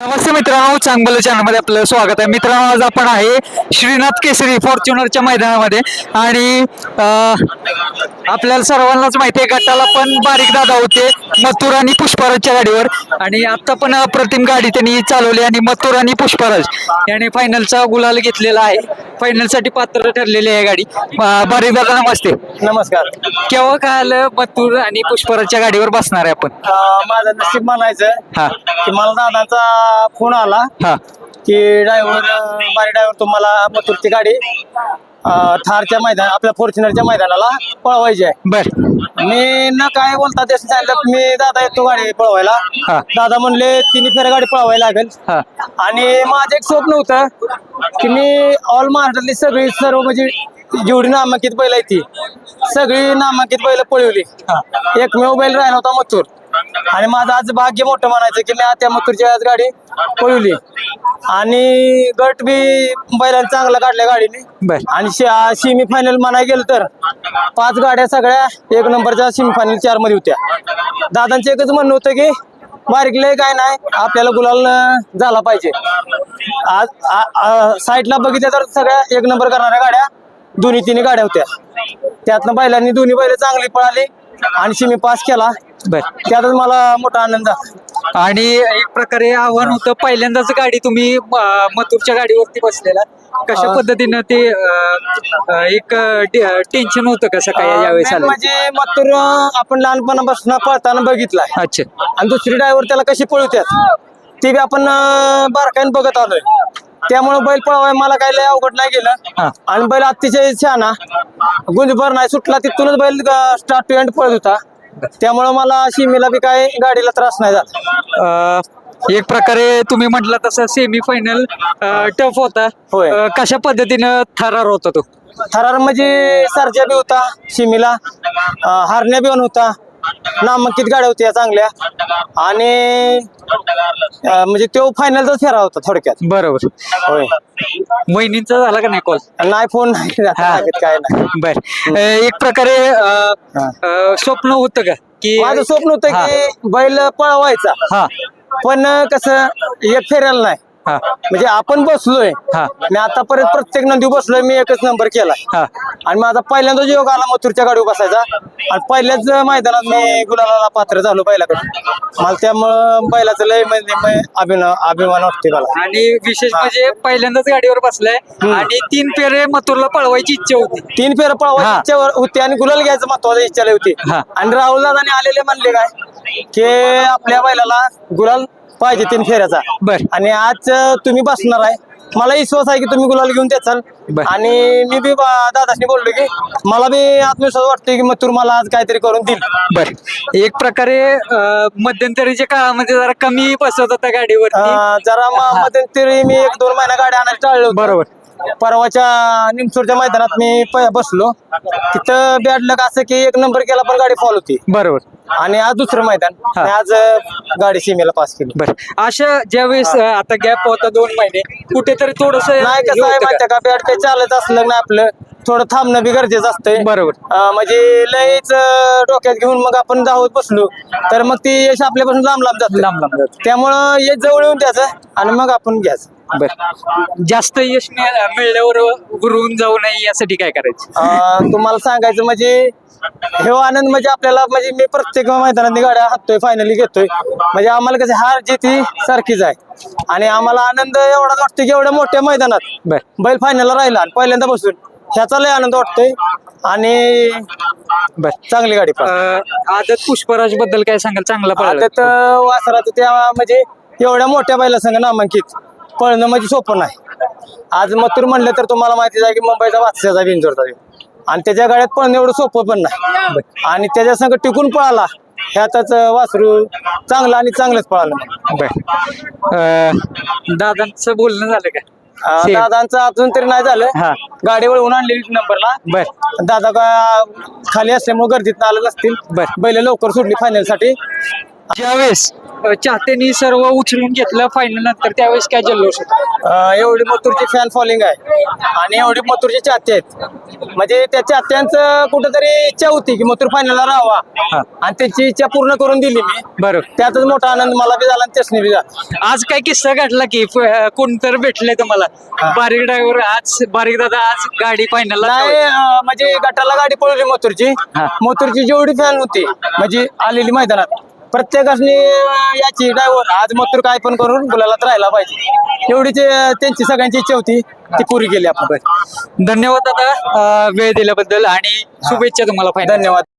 नमस्ते मित्रांनो चांगलं चॅनलमध्ये आपलं स्वागत आहे. मित्रांनो आज आपण आहे श्रीनाथ केसरी फॉर्च्युनरच्या मैदानामध्ये. आणि आपल्याला सर्वांनाच माहिती आहे गटाला पण बारीक दादा होते मथुर आणि पुष्पराजच्या गाडीवर. आणि आता पण अप्रतिम गाडी त्यांनी चालवली आणि मथुर आणि पुष्पराज याने फायनलचा गुलाल घेतलेला आहे. फायनलसाठी पात्र ठरलेली आहे गाडी. बारीक दादा नमस्ते. नमस्कार. केव्हा काय आलं मथुर आणि पुष्पराजच्या गाडीवर बसणार आहे आपण? माझं नशीब म्हणायचं हा. की मला दादाचा फोन आला हा. की ड्रायव्हर बारी ड्रायव्हर तुम्हाला मथुरची गाडी अं, थारच्या मैदान आपल्या फॉर्च्युनरच्या मैदानाला पळवायची आहे. बर. मी न काय बोलता ते सांगितलं मी दादा येतो गाडी पळवायला. हा. दादा म्हणले तिन्ही फेऱ्या गाडी पळवायला लागेल. हा. आणि माझं एक स्वप्न होतं की मी ऑल महाराष्ट्रातली सगळी सर्व म्हणजे जेवढी नामांकित बैल आहे ती सगळी नामांकित बैल पळवली. एकमेव बैल राहिला होता मथुर. आणि माझं आज भाग्य मोठं म्हणायचं की मी आज त्या मथुरची आज गाडी पळवली. आणि गट बी बैलांनी चांगला काढल्या गाडीने. बर. आणि सेमी फायनल म्हणायला गेलं तर पाच गाड्या सगळ्या एक नंबरच्या सेमी फायनल चारमध्ये होत्या. दादांचं एकच म्हणणं होतं की बारीकले काय नाही आपल्याला गुलाल अं, झाला पाहिजे. आज आ- आ- साईडला बघितलं तर सगळ्या एक नंबर करणाऱ्या गाड्या दोन्ही तिन्ही गाड्या होत्या. त्यातनं बैलांनी दोन्ही बैल चांगली पळाली. आणि शिमी पास केला. बर. त्यातच मला मोठा आनंद झाला. आणि एक प्रकारे आव्हान होतं पहिल्यांदाच गाडी तुम्ही अं, मथुरच्या गाडीवरती बसलेला. कशा अं. पद्धतीनं ते अं, अं, एक टेन्शन होतं का सकाळी यावेळेस main आलं? म्हणजे मथुर आपण लहानपणापासून पळताना बघितलाय. अच्छा. आणि दुसरी ड्रायव्हर त्याला कशी पळवतात ते बी आपण अं, बारकाईने बघत आलोय. त्यामुळे बैल पळवाय मला काही लय अवघड नाही हा. गेलं आणि बैल अतिशय छान गुंजभर नाही सुटला तिथूनच बैल स्टार्ट टू एंड पळत होता. त्यामुळे मला शिमीला बी काय गाडीला त्रास नाही झाला. एक प्रकारे तुम्ही म्हटलं तसं सेमी फायनल टफ होता. होय. अं, कशा पद्धतीनं थरार होता तो? थरार म्हणजे सरजा बी होता शिमीला अं, हारण्या बी होता. नामांकित गाड्या होत्या चांगल्या. आणि अं, म्हणजे तो फायनलचा फेरा होता थोडक्यात. बरोबर. होय. वहिनींचा झाला का नाही कॉल नाही फोन नाही. लागत, काय नाही. बर. अं, एक प्रकारे अं, अं, स्वप्न होतं का? की माझं स्वप्न होतं हा. की बैल पळवायचा. हा. पण कसं एक फेरायला नाही. हा. म्हणजे आपण बसलोय. हा. मी आतापर्यंत प्रत्येक नंदी बसलोय मी एकच नंबर केलाय. हा. आणि माझा पहिल्यांदा योग आला मथुरच्या गाडीवर बसायचा. आणि पहिल्याच मैदानात मी गुलाला पात्र झालो बैलाकडे मला त्यामुळं बैलाचं लय म्हणजे म- अभिमान वाटते मला. आणि विशेष म्हणजे पहिल्यांदाच गाडीवर बसलाय आणि तीन पेरे मथुरला पळवायची इच्छा होती. तीन फेर हा. पळवायची इच्छा होती आणि गुलाल घ्यायचं महत्वाची इच्छा लय होती. हा. आणि राहुल दादाने आलेले म्हणले काय? की आपल्या बैलाला गुलाल पाहिजे तीन फेऱ्याचा. बर. आणि आज अं, तुम्ही बसणार आहे. मला विश्वास आहे की तुम्ही गुलाल घेऊन बर. आणि मी बी बा- दादाशी बोललो की मला बी आत्मविश्वास वाटतोय की मथुर मला आज काहीतरी करून देईल. बर. एक प्रकारे अं, मध्यंतरीच्या काळामध्ये जरा कमी बसत होता गाडीवरती. अं, जरा म- मध्यंतरी मी एक दोन महिना गाडी आणायला टाळलो बरोबर. परवाच्या निमसोडच्या मैदानात मी प- बसलो. तिथं बॅड लक असं की एक नंबर केला पण गाडी फॉल होती. बरोबर. आणि आज दुसरं मैदान. आणि आज अं, गाडी सीमेला पास केली. बर. अशा ज्यावेळेस अं, आता गॅप होता दोन महिने कुठेतरी थोडस नाही कसं आहे माहितीये का? बॅट काही चालत असलं ना आपलं. थोडं थांबणं बी गरजेचं असतंय. बरोबर. अं, म्हणजे लयच अं, डोक्यात घेऊन मग आपण धावत बसलो तर मग ती यश आपल्यापासून लांब लांब जात लांब लांब जातं. त्यामुळं यश जवळ येऊन द्यायचं आणि मग आपण घ्यायचं. बर. जास्त यश मिळ- मिळल्यावर गुरुवून जाऊ नये यासाठी काय करायचं? अं, तुम्हाला सांगायचं म्हणजे हे आनंद म्हणजे आपल्याला म्हणजे मी प्रत्येक मैदानात गाड्या हाततोय फायनली घेतोय. म्हणजे आम्हाला कसं हार जिती सारखीच आहे. आणि आम्हाला आनंद एवढाच वाटतो की एवढ्या मोठ्या मैदानात. बर. बैल फायनलला राहिला आणि पहिल्यांदा बसून. ह्याचा लय आनंद वाटतोय. आणि बर चांगली गाडी पळाली. आदत पुष्पराजबद्दल काय सांगाल? चांगला पळाला. आता तर वासराचं त्या म्हणजे एवढ्या मोठ्या बैला संघ नामांकित. पळणं म्हणजे सोपं नाही. आज मथुर म्हणलं तर तुम्हाला माहितीच आहे की मुंबईचा वात्स्याचा बिंजोरचा. आणि त्याच्या गाड्यात पळणं एवढं सोपं पण नाही. आणि त्याच्या संघ टिकून पळाला. ह्यातच वासरू चांगलं आणि चांगलंच पळालं. बर. अं, दादांचं बोलणं झालं का? अं, सेम. दादांचं अजून तरी नाही झालं हा. गाडी वळवून आणलेली नंबरला बर दादा का खाली असल्यामुळे गर्दीत आलं नसतील बर. बैल लवकर सुटली फायनलसाठी ज्यावेळेस चाहत्यांनी सर्व उचलून घेतलं फायनल नंतर त्यावेळेस काय जल्लोष होता? एवढी मथुरची फॅन फॉलोइंग आहे. आणि एवढी मथुरची चाहते आहेत. म्हणजे त्या चाहत्यांचं कुठेतरी इच्छा होती की मथुर फायनलला राहावा. आणि त्यांची इच्छा पूर्ण करून दिली मी. बरं. त्यातच मोठा आनंद मला बी झाला आणि त्यासनी बी झाला. आज काय किस्सा घडला की कोणतर भेटले तुम्हाला? बारीक ड्रायव्हर आज बारीक दादा आज गाडी फायनलला नाही म्हणजे गटाला गाडी पळवली मथुरची. मथुरची जेवढी फॅन होती म्हणजे आलेली मैदानात प्रत्येकाने याची ड्रायव्हर आज मथुर काय पण करून गुलालात राहायला पाहिजे. एवढीच अं, त्यांची सगळ्यांची इच्छा होती ती पुरी केली आपण. धन्यवाद दादा अ, वेळ दिल्याबद्दल आणि शुभेच्छा तुम्हाला फायनल धन्यवाद.